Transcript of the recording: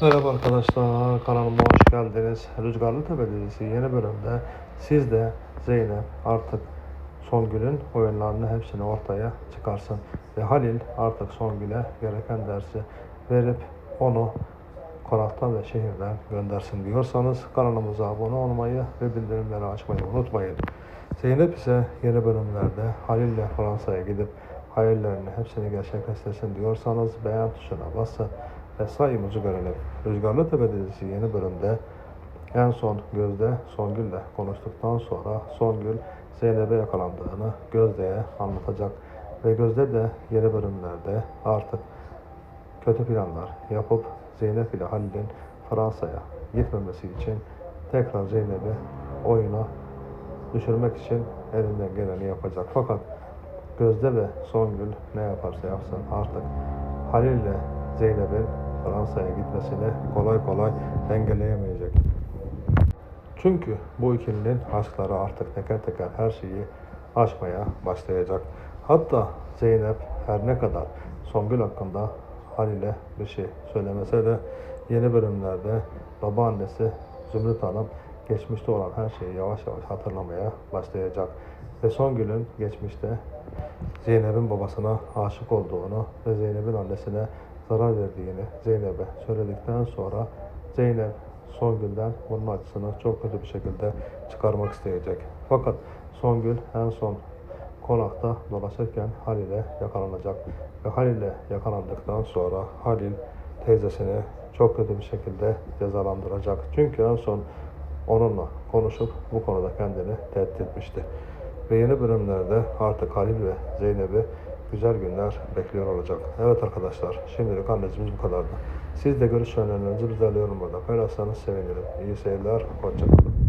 Merhaba arkadaşlar, kanalıma hoş geldiniz. Rüzgarlı Tepe dizisi yeni bölümde siz de Zeynep artık Songül'ün oyunlarını hepsini ortaya çıkarsın. Ve Halil artık Songül'e gereken dersi verip onu konaktan ve şehirden göndersin diyorsanız kanalımıza abone olmayı ve bildirimleri açmayı unutmayın. Zeynep ise yeni bölümlerde Halil ile Fransa'ya gidip hayallerini hepsini gerçekleştirsin diyorsanız beğen tuşuna basın sayımızı görelim. Rüzgarlı Tepe yeni bölümde en son Gözde Songül'le konuştuktan sonra Songül Zeynep'e yakalandığını Gözde'ye anlatacak. Ve Gözde de yeni bölümlerde artık kötü planlar yapıp Zeynep ile Halil'in Fransa'ya gitmemesi için tekrar Zeynep'i oyuna düşürmek için elinden geleni yapacak. Fakat Gözde ve Songül ne yaparsa yapsın artık Halil ile Zeynep'in Fransa'ya gitmesini kolay kolay engelleyemeyecek. Çünkü bu ikilinin aşkları artık teker teker her şeyi aşmaya başlayacak. Hatta Zeynep her ne kadar Songül hakkında Halil'e bir şey söylemese de yeni bölümlerde babaannesi Zümrüt Hanım geçmişte olan her şeyi yavaş yavaş hatırlamaya başlayacak. Ve Songül'ün geçmişte Zeynep'in babasına aşık olduğunu ve Zeynep'in annesine zarar verdiğini Zeynep'e söyledikten sonra Zeynep Songül'den bunun acısını çok kötü bir şekilde çıkarmak isteyecek. Fakat Songül en son konakta dolaşırken Halil'e yakalanacak. Ve Halil'e yakalandıktan sonra Halil teyzesini çok kötü bir şekilde cezalandıracak. Çünkü en son onunla konuşup bu konuda kendini tehdit etmişti. Ve yeni bölümlerde artık Halil ve Zeynep'i güzel günler bekliyor olacak. Evet arkadaşlar şimdilik analizimiz bu kadardı. Siz de görüş önerilerinizi bizlerle yorumlarda paylaşsanız sevinirim. İyi seyirler, hoşçakalın.